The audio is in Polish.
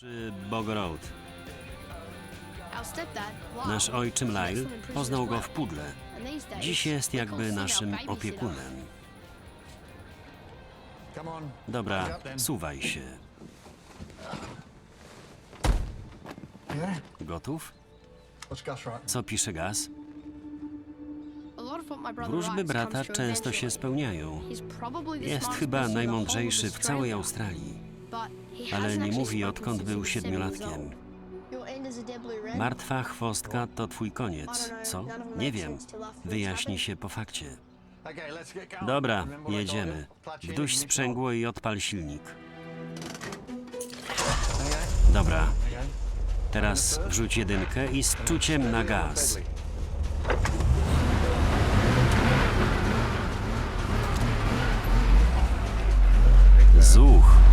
Czy Bogoroad. Nasz Nasz ojczym Lyle poznał go w pudle. Dziś jest jakby naszym opiekunem. Dobra, suwaj się. Gotów? Co pisze Gaz? Wróżby brata często się spełniają. Jest chyba najmądrzejszy w całej Australii, ale nie mówi odkąd był siedmiolatkiem. Martwa chwostka to twój koniec. Co? Nie wiem. Wyjaśni się po fakcie. Dobra, jedziemy. Wduś sprzęgło i odpal silnik. Dobra, teraz wrzuć jedynkę i z czuciem na gaz. Zuch.